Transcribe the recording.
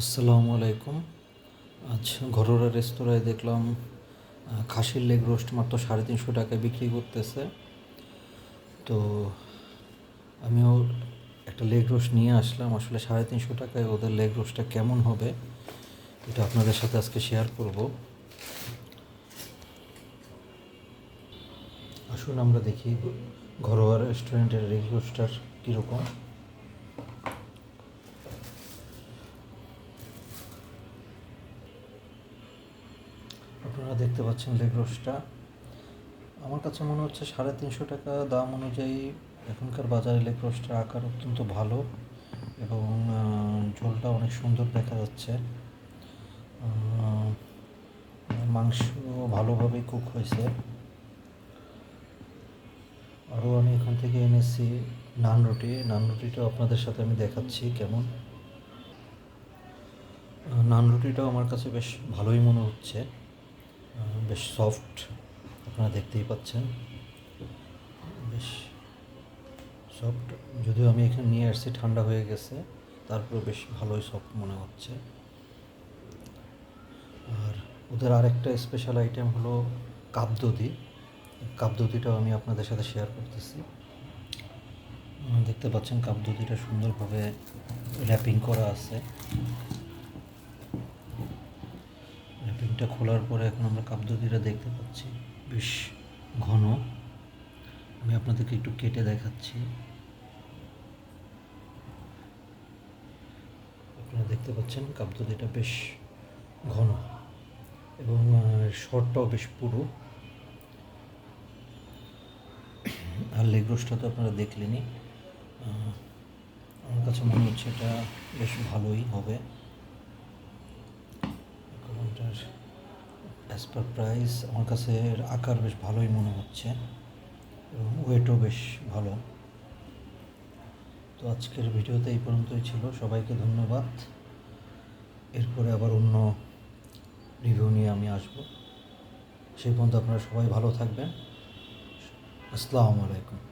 আসসালামু আলাইকুম। আজ ঘরোয়া রেস্তোরাঁয় দেখলাম খাসির লেগ রোস্ট মাত্র সাড়ে তিনশো টাকায় বিক্রি করতেছে। তো আমিও একটা লেগ রোস্ট নিয়ে আসলাম, আসলে সাড়ে তিনশো টাকায় ওদের লেগ রোস্টটা কেমন হবে এটা আপনাদের সাথে আজকে শেয়ার করব। আসুন আমরা দেখি ঘরোয়া রেস্টুরেন্টের লেগ রোস্টটার কীরকম। আপনারা দেখতে পাচ্ছেন লেগ রোস্টটা আমার কাছে মনে হচ্ছে সাড়ে তিনশো টাকা দাম অনুযায়ী এখনকার বাজারে লেগ রোস্টের আকার অত্যন্ত ভালো এবং ঝোলটা অনেক সুন্দর দেখা যাচ্ছে। মাংস ভালোভাবেই কুক হয়েছে। আরও আমি এখান থেকে এনেছি নান রুটি। নান রুটিটাও আপনাদের সাথে আমি দেখাচ্ছি কেমন। নান রুটিটাও আমার কাছে বেশ ভালোই মনে হচ্ছে। বেশ সফট আপনারা দেখতেই পাচ্ছেন। বেশ সফট যদিও আমি এখানে নিয়ে আসছি, ঠান্ডা হয়ে গেছে, তারপরে বেশ ভালোই সফট মনে হচ্ছে। আর ওদের আরেকটা স্পেশাল আইটেম হলো কাপদদি কাপদদিটাও আমি আপনাদের সাথে শেয়ার করতেছি। দেখতে পাচ্ছেন কাপদদিটা সুন্দরভাবে র্যাপিং করা আছে। র্যাপিংটা খোলার পরে এখন আমরা কাপদদিটা দেখতে পাচ্ছি। বেশ ঘন। আমি আপনাদেরকে একটু কেটে দেখাচ্ছি। আপনারা দেখতে পাচ্ছেন কাপদদিটা বেশ ঘন এবং শর্টটাও বেশ পুরু। আর লেগ তো আপনারা দেখলেনই। আমার কাছে মনে হচ্ছে এটা বেশ ভালোই হবে এখন এটার অ্যাজ পার প্রাইস আমার কাছে এর আকার বেশ ভালোই মনে হচ্ছে এবং ওয়েটও বেশ ভালো। তো আজকের ভিডিওতে এই পর্যন্তই ছিল। সবাইকে ধন্যবাদ। এরপরে আবার অন্য রিভিউ নিয়ে আমি আসব। সেই পর্যন্ত আপনারা সবাই ভালো থাকবেন। আসসালামু আলাইকুম।